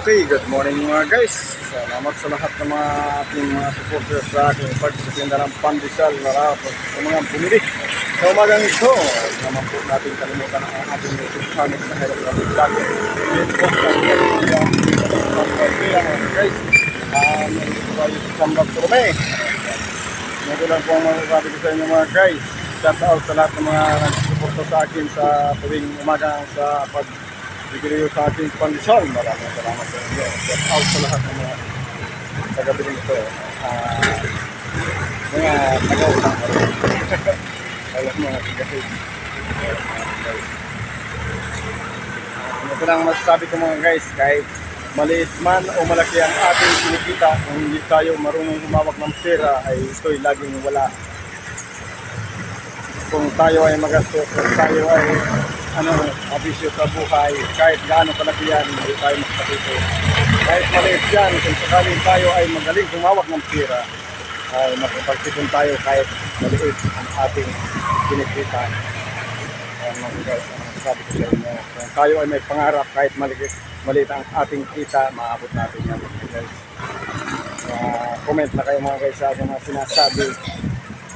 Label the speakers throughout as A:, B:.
A: Okay, good morning mga guys. Salamat sa lahat ng mga ating mga supporters sa aking pagsisinda ng pandesal na sa mga bumili. Sa umagang ito, naman po natin kalimutan ang ating YouTube channel sa Hello Kami Vlog. Facebook, mga guys. Ah, nandito po tayo sa Sambag Turme. Ito lang po ang masasabi ko sa inyo mga guys. Shout out sa lahat ng mga nagsuporta sa akin sa tuwing umaga sa pag bigay sa ating pandesal. Maraming salamat sa inyo. Shout out sa lahat ng mga taga-biling ito. Ah, mga taga-utang. Alam mo, kasi ano ko lang masasabi ko mga guys, kahit maliit man o malaki ang ating kinikita, kung hindi tayo marunong humawak ng pera, ay ito'y laging wala. Kung tayo ay magastos, kung tayo ay ano, abisyo sa buhay, kahit gaano kalaki yan, hindi tayo magpatuto. Kahit maliit yan, kung sakaling tayo ay magaling humawak ng pera, ay makapagtipon tayo kahit maliit ang ating kinikita. Ang sabi ko sa inyo, kung tayo ay may pangarap kahit maliit, maliit ang ating kita, maabot natin yan guys. Ah, comment na kayo mga guys sa mga sinasabi.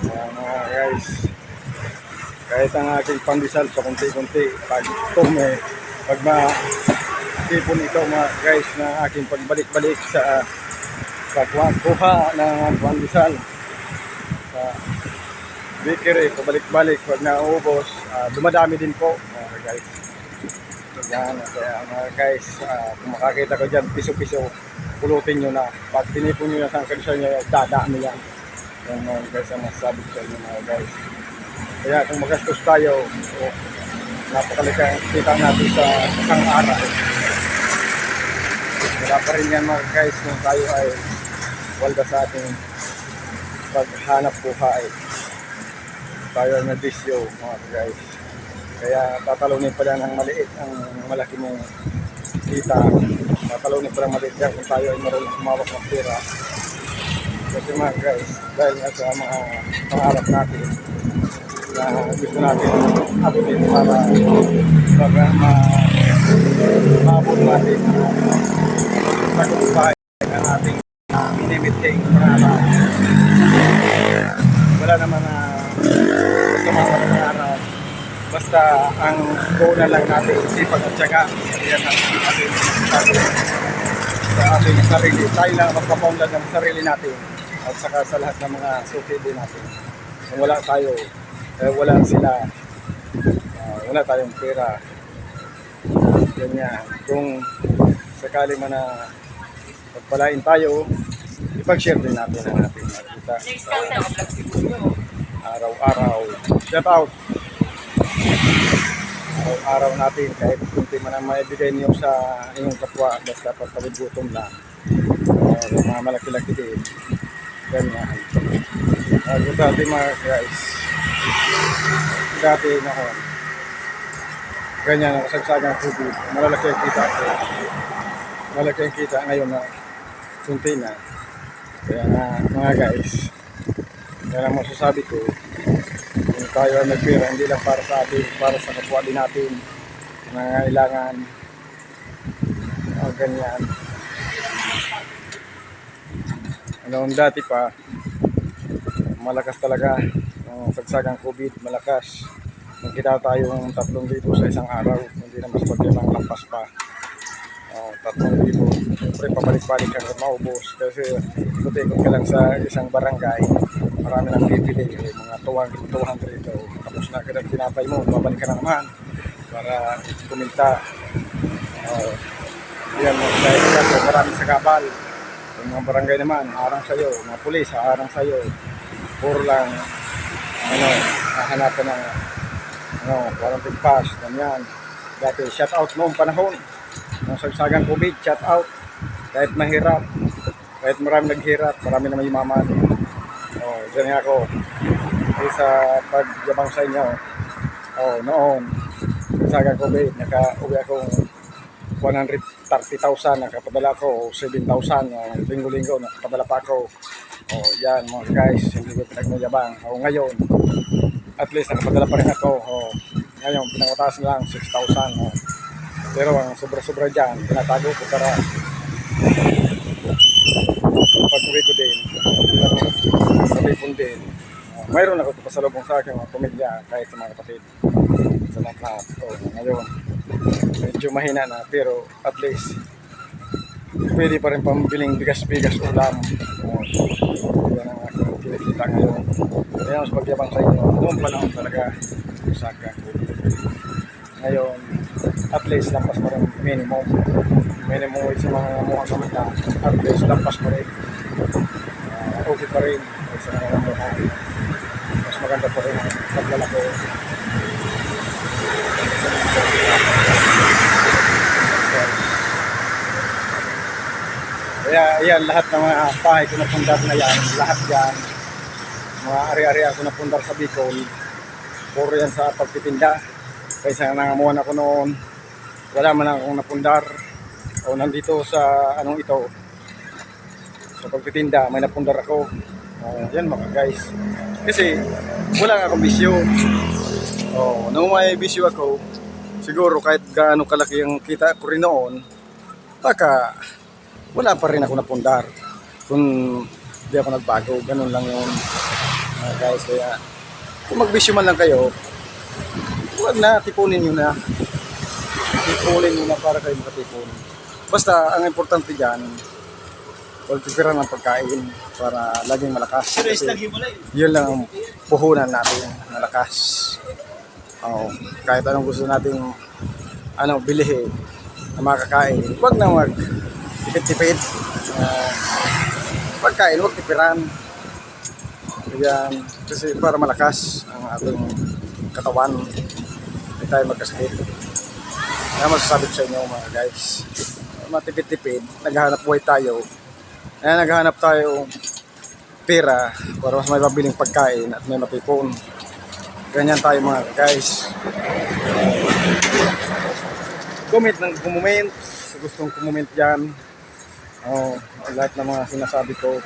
A: Ayan, mga guys, kahit ang aking pandesal sa kunti-kunti, pag may, pag ma tipon ito mga guys na aking pagbalik-balik sa pagkuha ng pandesal sa bakery, pabalik-balik pag naubos, ah, dumadami din po mga guys. Yan, kaya mga guys, ah, kung makakita ko dyan, piso-piso, pulutin nyo na. Pag tinipon nyo na sa kalisya nyo, dadami yan. Yan mga guys, ang masasabi ko sa inyo mga guys. Kaya kung magastos tayo, o, napakalika ang kita natin sa isang araw. Wala pa rin yan mga guys kung tayo ay walda sa ating paghanap buhay. Tayo ay nabisyo mga guys. Kaya tatalunin pa yan ang maliit, ang malaki mong kita. Tatalunin pa lang maliit yan kung tayo ay marunong kumawak ng pera. Kasi mga guys, dahil nga sa mga pangarap natin, na gusto natin abutin para para ma maabot natin ang tagumpay ng ating uh, minimiting pangarap. Wala naman na masama sa pangarap. Basta ang goal na lang natin sipag at syaga. Yan ang ating sa ating sarili. Tayo lang ang magpapaunlad ng sarili natin at saka sa lahat ng mga suki din natin. Kung wala tayo, eh, wala sila. Ah, wala tayong pera. Ganyan. Kung sakali man na pagpalain tayo, ipag-share din natin ang ating nakita araw-araw. Shout out! Araw-araw natin kahit kunti man ang maibigay niyo sa inyong kapwa basta pagtawid gutom lang. Uh, mga malaki-laki din. Ganyan. Uh, dati mga guys, dati ako, ganyan ang kasagsagang tubig. Malalaki ang kita ko. Malaki ang kita ngayon na kunti na. Kaya nga, mga guys, kaya ang masasabi ko, kung tayo ay nagpira, hindi lang para sa atin, para sa kapwa din natin, nangangailangan, uh, ganyan. Noong dati pa, malakas talaga ang sagsagang COVID, malakas. Nagkita tayong 3,000 sa isang araw, hindi na mas pagkailang lampas pa. Uh, 3,000. Siyempre, pabalik-balik hanggang maubos. Kasi ikot-ikot ka lang sa isang barangay, marami nang bibili, eh, mga 200, 200 daw. Tapos na agad ang tinapay mo, babalik ka na naman para kuminta. Uh, yan, dahil kasi marami sa kabal. Yung mga barangay naman, harang sa'yo, mga pulis, harang sa'yo. Puro lang, ano, hahanapan ng, ano, quarantine pass, ganyan. Dati, shout out noong panahon. Nung sagsagang COVID, shout out. Kahit mahirap, kahit marami naghirap, marami naman yumaman. Oh, dyan ako. Eh, sa pagyabang sa inyo, oh, noon, sagsagang COVID, naka-uwi akong 130,000 nakapadala ko o 7,000 uh, linggo-linggo nakapadala pa ako o yan mga guys hindi ko pinagmayabang o ngayon at least nakapadala pa rin ako o ngayon pinangutaas na lang 6,000 o. pero ang sobra-sobra dyan tinatago ko para Pag uwi ko din, ko din, uh, mayroon ako pasalubong sa aking mga pamilya kahit sa mga kapatid. Sa lahat. So, ngayon, medyo mahina na pero at least pwede pa rin pambiling bigas-bigas ulam. Uh, yan ang aking kinikita ngayon. Kaya mas magyabang sa inyo, noong panahon talaga, Osaka. Ngayon, at least lampas pa rin minimum. Minimum wage sa mga mukhang kamita, at least lampas pa rin. Ah, okay pa rin sa mga mukha. Mas maganda pa rin ang paglalako. Kaya yan, lahat ng mga bahay ko napundar na yan, lahat yan, mga ari-ari ako napundar sa Bicol, puro yan sa pagtitinda. Kaysa nangamuhan ako noon, wala man akong napundar. O nandito sa anong ito, sa pagtitinda, may napundar ako. O, yan mga guys. Kasi wala akong bisyo. O, nung may bisyo ako, siguro kahit gaano kalaki ang kita ko rin noon, taka, wala pa rin ako napundar. Kung di ako nagbago, ganun lang yun. Mga guys, kaya kung magbisyo man lang kayo, huwag na, tipunin nyo na. Tipunin nyo na para kayo makatipon. Basta, ang importante dyan, huwag titira ng pagkain para laging malakas. Kasi yun lang ang puhunan natin, malakas. Oo, kahit anong gusto nating ano, bilihin na makakain, huwag na mag tipid-tipid. Uh, pagkain, huwag tipiran. Yan, kasi para malakas ang ating katawan. Hindi tayo magkasakit. Kaya masasabi ko sa inyo mga guys, matipid-tipid, naghahanap buhay tayo. Kaya naghahanap tayo pera para mas may mabiling pagkain at may matipon. Ganyan tayo mga guys. Comment ng comment. Gustong comment dyan. Oh, lahat ng mga sinasabi ko.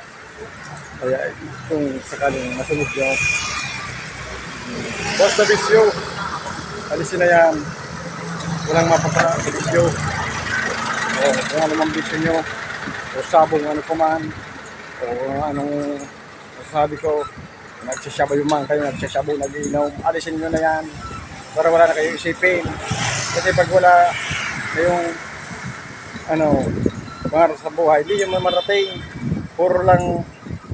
A: Kaya kung sakaling masunod nyo, basta bisyo, alisin na yan. Walang mapapala sa bisyo. O kung ano mang bisyo nyo, o sabong ano pa man, o anong masasabi ko, nagsasyabaw yung man kayo, nagsasyabaw, nag-iinom, alisin nyo na yan para wala na kayo isipin. Kasi pag wala kayong ano, pangarap sa buhay, di yung mamarating. Puro lang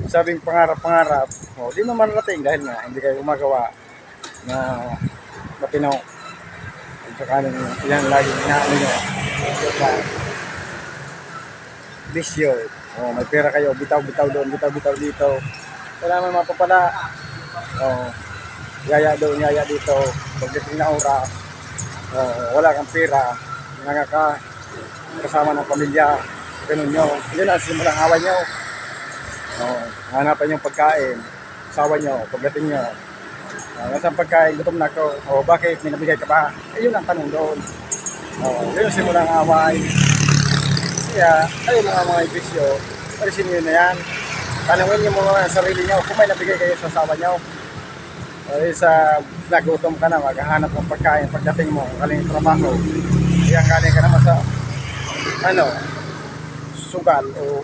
A: sabing pangarap-pangarap. O, di naman marating dahil nga hindi kayo gumagawa na matino. At saka nung yan lagi inaano nyo. Bisyo. O, may pera kayo, bitaw-bitaw doon, bitaw-bitaw dito. Wala naman mapapala. O, yaya doon, yaya dito. Pagdating na oras, o, wala kang pera, nga ka, kasama ng pamilya, ganun nyo. Yun ang simulang away nyo. Oo, hanapan yung pagkain, sawa nyo, pagdating nyo. Uh, nasaan pagkain, gutom na ako. O bakit, may nabigay ka ba? Eh, yun ang tanong doon. Oo, yun ang simulang away. Kaya, ayun mga mga ibisyo, parisin nyo na yan. Tanungin nyo mga sarili nyo kung may nabigay kayo sa sawa nyo. O sa nagutom ka na, maghahanap ng pagkain pagdating mo, kaling trabaho. Kaya galing ka naman sa ano, sugal o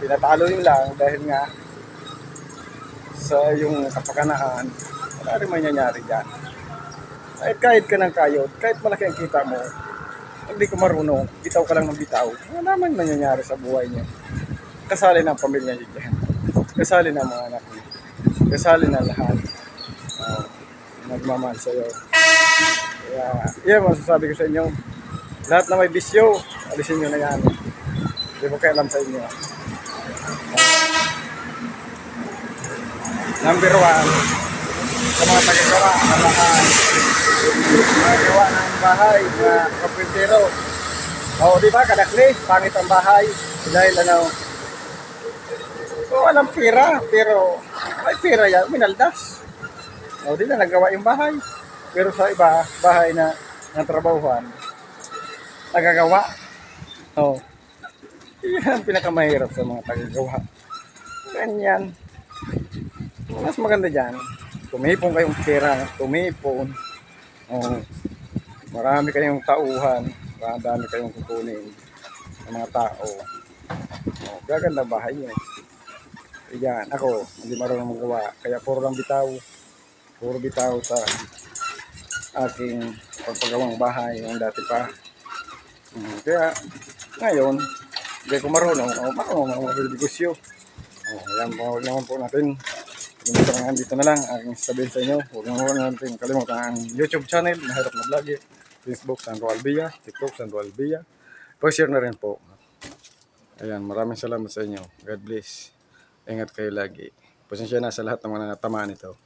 A: pinatalo yun lang dahil nga sa yung kapakanaan, wala rin mangyayari dyan. Kahit kahit ka ng kayod, kahit malaki ang kita mo, hindi ko marunong, bitaw ka lang ng bitaw, wala man mangyayari sa buhay niyo. Kasali ng pamilya niyo dyan. Kasali ng mga anak niyo. Kasali na lahat. Uh, nagmamahal sa'yo. Kaya, yan masasabi ko sa inyo. Lahat na may bisyo, alisin nyo na yan. Hindi ko kailam sa inyo. Number one, sa mga tagagawa bahay. Magawa ng bahay na kapwintero. O, di ba, kadakli, pangit ang bahay. Dahil ano, so, walang pera, pero may pera yan, minaldas. O, di na nagawa yung bahay. Pero sa iba, bahay na natrabahuhan, nagagawa. O, yan ang pinakamahirap sa mga tagagawa. Ganyan. Mas maganda dyan, tumipon kayong pera, tumipon. Oh, marami kayong tauhan, marami kayong kukunin. ng mga tao. Oh, gaganda bahay yun. Yan, ako, hindi marunong magawa. Kaya puro lang bitaw. Puro bitaw sa aking pagpagawang bahay yung dati pa. Mm, kaya, ngayon, hindi ko marunong. O, marunong ako magbibigosyo. O, yan po naman po natin. Yung hanggang dito na lang, aking sabihin sa inyo. Huwag mo natin kalimutan ang YouTube channel, Mahirap na Vlog. Facebook, Sandro Albia. TikTok, Sandro Albia. Pa-share na rin po. Ayan, maraming salamat sa inyo. God bless. Ingat kayo lagi. Pasensya na sa lahat ng mga natamaan ito.